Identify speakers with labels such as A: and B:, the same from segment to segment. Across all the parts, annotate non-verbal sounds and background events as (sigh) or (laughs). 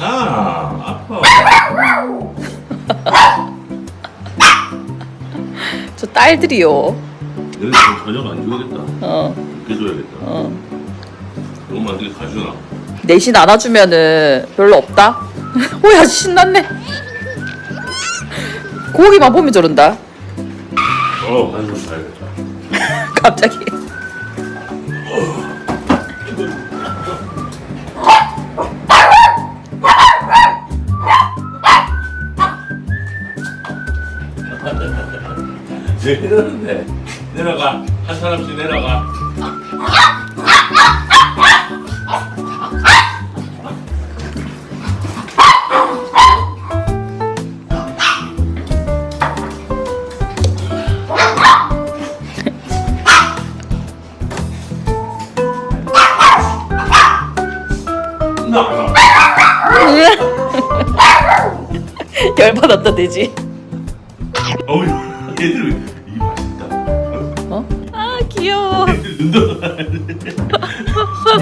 A: 아 아파.
B: 저 딸들이요.
A: 여기서 저녁 안 줘야겠다.
B: 어,
A: 깨줘야겠다.
B: 어.
A: 너무 안 되게 가주나.
B: 내신 안아주면은 별로 없다. (laughs) 호야 신났네. 고기만 보면 저런다.
A: 어 한숨 자야겠다. (laughs)
B: 갑자기.
A: 내려는데 내려가 한 사람씩 내려가. 나. (laughs)
B: 열받았다 되지.
A: 어우 얘들
B: 귀여워. (laughs)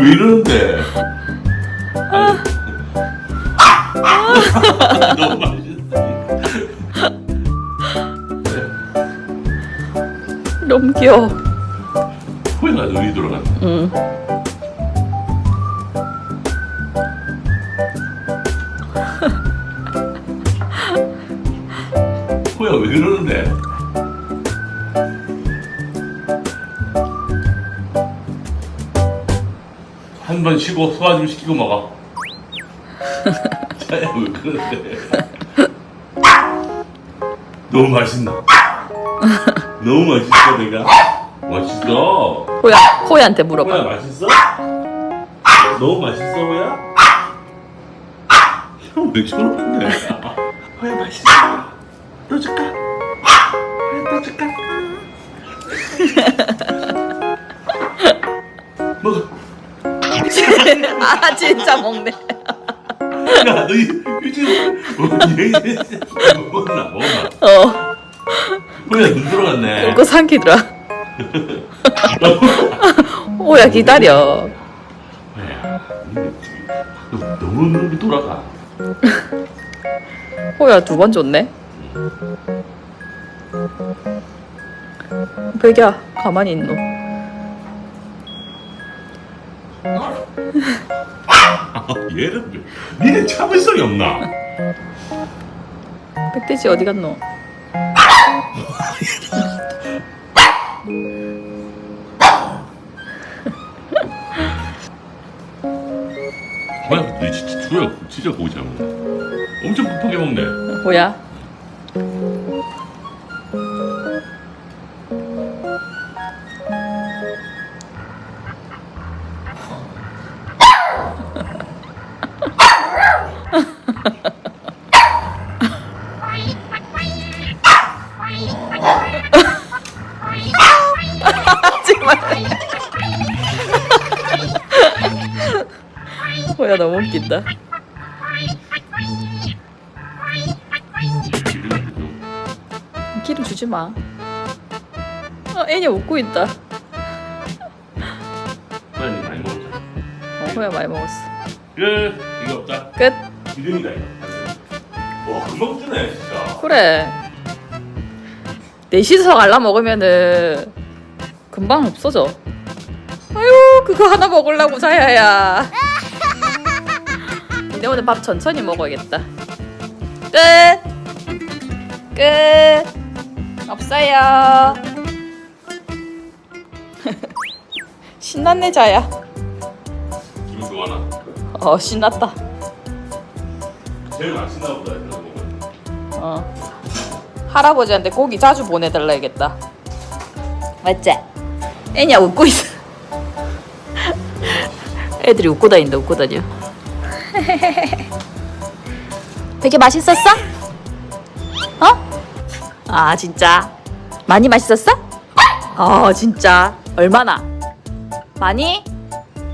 A: 왜 이러는데? 너무 맛있어.
B: 너무 귀여워.
A: 호야가 눈이 돌아간다.
B: 응.
A: 호야 왜 그러는데? 한번 쉬고 소화 좀 시키고 먹어. 자야 왜 그러는데? 너무 맛있나? 너무 맛있어 내가? 맛있어.
B: 호야 호야한테 물어봐.
A: 호야 맛있어? 너무 맛있어 호야? 형왜 저러는데? 호야 맛있어. 떠줄까? 호야 떠줄까?
B: 아 진짜 먹네.
A: 야, 너 휴지 먹었나? 먹었나?
B: 어.
A: 호야 눈 들어갔네.
B: 이거 삼키더라. 호야 기다려.
A: 너 너무 눈이 돌아가.
B: 호야 두 번 줬네. 백야 가만히 있노. (laughs)
A: 얘는 니네 참을성이 없나?
B: 백돼지 어디 갔노?
A: 너 진짜 호야 진짜 고기 잘 먹네. 엄청 급하게 먹네.
B: 호야. 호야 너무 웃긴다. 기름 주지 마. 아, 애냐 웃고 있다.
A: 니 많이 먹었잖아.
B: 어, 호야 많이 먹었어.
A: 끝. 이거 없다.
B: 끝.
A: 기름이다 이거. 와 금방 주네 진짜.
B: 그래. 넷이서 갈라 먹으면은 금방 없어져. 아유, 그거 하나 먹으려고 자야야. 근데 오늘 밥 천천히 먹어야겠다. 끝. 끝. 없어요. (laughs) 신났네 자야.
A: 기분 좋아나?
B: 어 신났다.
A: 제일 맛있나 보다 이런 거.
B: 어. 할아버지한테 고기 자주 보내달라야겠다. 맞지? 애냐 웃고 있어. (laughs) 애들이 웃고 다닌다 웃고 다녀. (laughs) 되게 맛있었어? 어? 아 진짜 많이 맛있었어? 어 진짜 얼마나? 많이?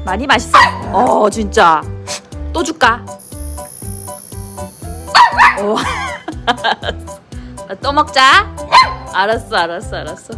B: 많이 맛있어? 어 진짜 또 줄까? 어. (laughs) 또 먹자. 알았어, 알았어, 알았어.